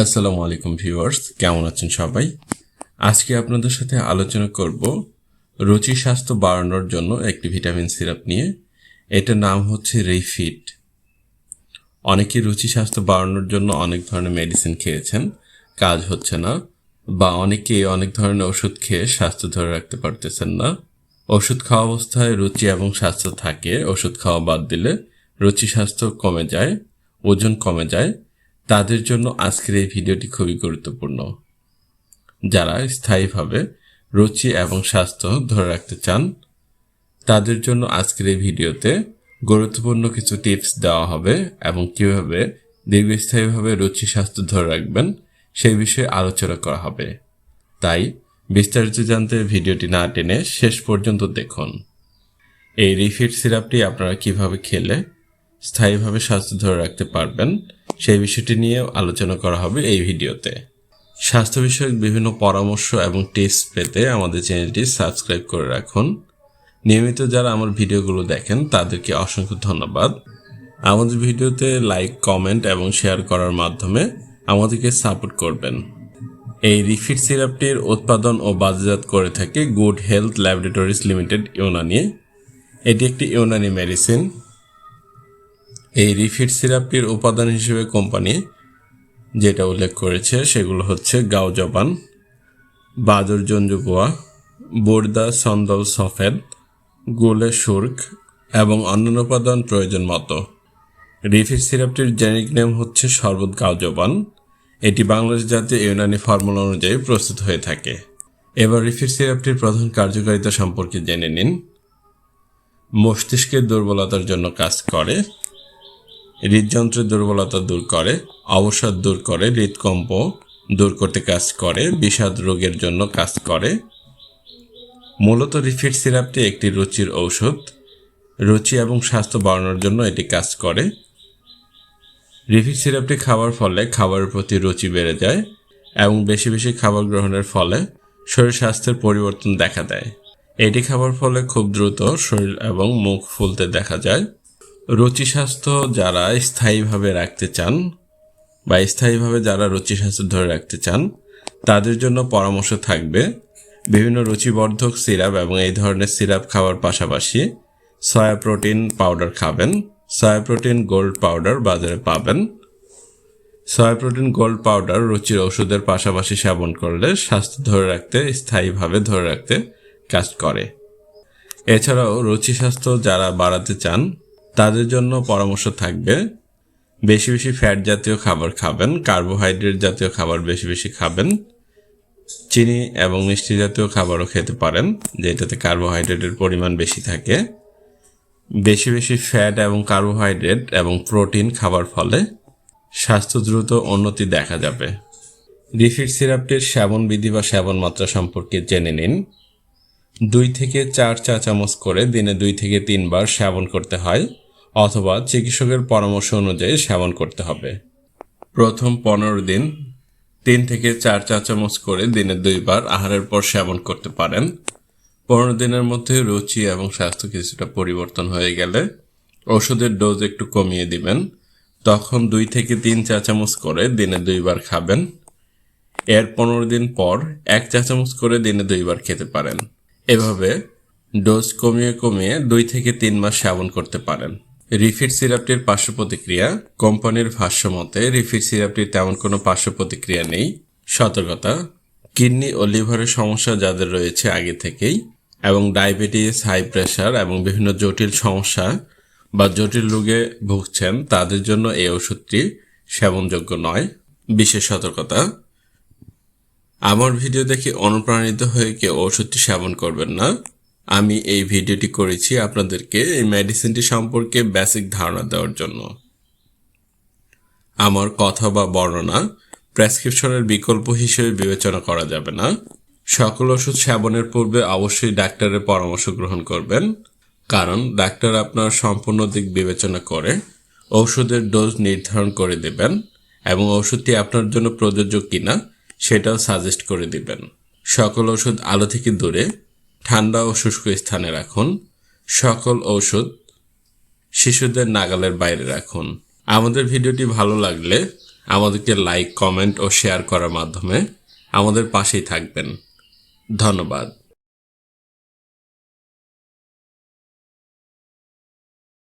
আসসালামু আলাইকুম ভিউয়ার্স, কেমন আছেন সবাই? আজকে আপনাদের সাথে আলোচনা করব রুচি স্বাস্থ্য বাড়ানোর জন্য একটি ভিটামিন সিরাপ নিয়ে। এটার নাম হচ্ছে রিফিট। অনেকে রুচি স্বাস্থ্য বাড়ানোর জন্য অনেক ধরনের মেডিসিন খেয়েছেন, কাজ হচ্ছে না, বা অনেকে অনেক ধরনের ওষুধ খেয়ে স্বাস্থ্য ধরে রাখতে পারতেছেন না। ওষুধ খাওয়া অবস্থায় রুচি এবং স্বাস্থ্য থাকে, ওষুধ খাওয়া বাদ দিলে রুচি স্বাস্থ্য কমে যায়, ওজন কমে যায় তাদের জন্য আজকের এই ভিডিওটি খুবই গুরুত্বপূর্ণ। যারা স্থায়ীভাবে রুচি এবং স্বাস্থ্য ধরে রাখতে চান, তাদের জন্য আজকের এই ভিডিওতে গুরুত্বপূর্ণ কিছু টিপস দেওয়া হবে এবং কীভাবে দীর্ঘস্থায়ীভাবে রুচি, স্বাস্থ্য ধরে রাখবেন সেই বিষয়ে আলোচনা করা হবে। তাই বিস্তারিত জানতে ভিডিওটি না টেনে শেষ পর্যন্ত দেখুন। এই রিফিট সিরাপটি আপনারা কীভাবে খেলে স্থায়ীভাবে স্বাস্থ্য ধরে রাখতে পারবেন সেই বিষয়টি নিয়ে আলোচনা করা হবে এই ভিডিওতে। স্বাস্থ্য বিষয়ক বিভিন্ন পরামর্শ এবং টিপস পেতে আমাদের চ্যানেলটি সাবস্ক্রাইব করে রাখুন। নিয়মিত যারা আমার ভিডিওগুলো দেখেন, তাদেরকে অসংখ্য ধন্যবাদ। আমাদের ভিডিওতে লাইক, কমেন্ট এবং শেয়ার করার মাধ্যমে আমাদেরকে সাপোর্ট করবেন। এই রিফিট সিরাপটির উৎপাদন ও বাজারজাত করে থাকে good health laboratories limited Unani. এটি একটি ইউনানি মেডিসিন। এই রিফিট সিরাপটির উপাদান হিসেবে কোম্পানি যেটা উল্লেখ করেছে সেগুলো হচ্ছে গাও জবান, বাদর জঞ্জুগুয়া বোরদা সন্দল সফেদ, গোলে সুর্ক এবং অন্যান্য উপাদান প্রয়োজন মতো। রিফিট সিরাপটির জেনিক নেম হচ্ছে শরবত গাও জবান। এটি বাংলাদেশ জাতীয় ইউনানি ফর্মুলা অনুযায়ী প্রস্তুত হয়ে থাকে। এবার রিফিট সিরাপটির প্রধান কার্যকারিতা সম্পর্কে জেনে নিন। মস্তিষ্কের দুর্বলতার জন্য কাজ করে হৃদযন্ত্রের দুর্বলতা দূর করে অবসাদ দূর করে, হৃদকম্প দূর করতে কাজ করে, বিষাদ রোগের জন্য কাজ করে। মূলত রিফিট সিরাপটি একটি রুচির ঔষধ। রুচি এবং স্বাস্থ্য বাড়ানোর জন্য এটি কাজ করে। রিফিট সিরাপটি খাওয়ার ফলে খাবারের প্রতি রুচি বেড়ে যায় এবং বেশি বেশি খাবার গ্রহণের ফলে শরীর স্বাস্থ্যের পরিবর্তন দেখা দেয়। এটি খাবার ফলে খুব দ্রুত শরীর এবং মুখ ফুলতে দেখা যায়। রুচি স্বাস্থ্য যারা স্থায়ীভাবে রাখতে চান বা স্থায়ীভাবে যারা রুচি স্বাস্থ্য ধরে রাখতে চান, তাদের জন্য পরামর্শ থাকবে বিভিন্ন রুচিবর্ধক সিরাপ এবং এই ধরনের সিরাপ খাওয়ার পাশাপাশি সয়া প্রোটিন পাউডার খাবেন। সয়া প্রোটিন গোল্ড পাউডার বাজারে পাবেন। সয়া প্রোটিন গোল্ড পাউডার রুচির ওষুধের পাশাপাশি সেবন করলে স্বাস্থ্য ধরে রাখতে, স্থায়ীভাবে ধরে রাখতে কাজ করে। এছাড়াও রুচি স্বাস্থ্য যারা বাড়াতে চান তাদের জন্য পরামর্শ থাকবে, বেশি বেশি ফ্যাট জাতীয় খাবার খাবেন কার্বোহাইড্রেট জাতীয় খাবার বেশি বেশি খাবেন, চিনি এবং মিষ্টি জাতীয় খাবারও খেতে পারেন, যেটাতে কার্বোহাইড্রেটের পরিমাণ বেশি থাকে। বেশি বেশি ফ্যাট এবং কার্বোহাইড্রেট এবং প্রোটিন খাবার ফলে স্বাস্থ্য দ্রুত উন্নতি দেখা যাবে। রিফিট সিরাপটির সেবন বিধি বা সেবন মাত্রা সম্পর্কে জেনে নিন। দুই থেকে চার চা চামচ করে দিনে দুই থেকে তিনবার সেবন করতে হয়। অথবা চিকিৎসকের পরামর্শ অনুযায়ী সেবন করতে হবে। প্রথম পনেরো দিন তিন থেকে চার চা চামচ করে দিনে দুইবার আহারের পর সেবন করতে পারেন। পনেরো দিনের মধ্যে রুচি এবং স্বাস্থ্য কিছুটা পরিবর্তন হয়ে গেলে ওষুধের ডোজ একটু কমিয়ে দিবেন। তখন দুই থেকে তিন চা চামচ করে দিনে দুইবার খাবেন। এর পনেরো দিন পর এক চা চামচ করে দিনে দুইবার খেতে পারেন। এভাবে ডোজ কমিয়ে কমিয়ে দুই থেকে তিন মাস সেবন করতে পারেন। রিফিট সিরাপটির পার্শ্ব প্রতিক্রিয়া কোম্পানির ভাষ্য মতে রিফিট সিরাপটির তেমন কোনো পার্শ্ব প্রতিক্রিয়া নেই। সতর্কতা, কিডনি ও লিভারের সমস্যা যাদের রয়েছে আগে থেকেই, এবং ডায়াবেটিস, হাই প্রেশার এবং বিভিন্ন জটিল সমস্যা বা জটিল রোগে ভুগছেন, তাদের জন্য এই ওষুধটি সেবনযোগ্য নয়। বিশেষ সতর্কতা, আমার ভিডিও দেখে অনুপ্রাণিত হয়ে কেউ ওষুধটি সেবন করবেন না। আমি এই ভিডিওটি করেছি আপনাদেরকে এই মেডিসিনটি সম্পর্কে বেসিক ধারণা দেওয়ার জন্য। আমার কথা বা বর্ণনা প্রেসক্রিপশনের বিকল্প হিসেবে বিবেচনা করা যাবে না। সকল ওষুধ সেবনের পূর্বে অবশ্যই ডাক্তারের পরামর্শ গ্রহণ করবেন, কারণ ডাক্তার আপনার সম্পূর্ণ দিক বিবেচনা করে ঔষধের ডোজ নির্ধারণ করে দেবেন এবং ওষুধটি আপনার জন্য প্রযোজ্য কিনা সেটাও সাজেস্ট করে দিবেন। সকল ওষুধ আলো থেকে দূরে ঠান্ডা ও শুষ্ক স্থানে রাখুন। সকল ঔষধ শিশুদের নাগালের বাইরে রাখুন। আমাদের ভিডিওটি ভালো লাগলে আমাদেরকে লাইক, কমেন্ট ও শেয়ার করার মাধ্যমে আমাদের পাশেই থাকবেন। ধন্যবাদ।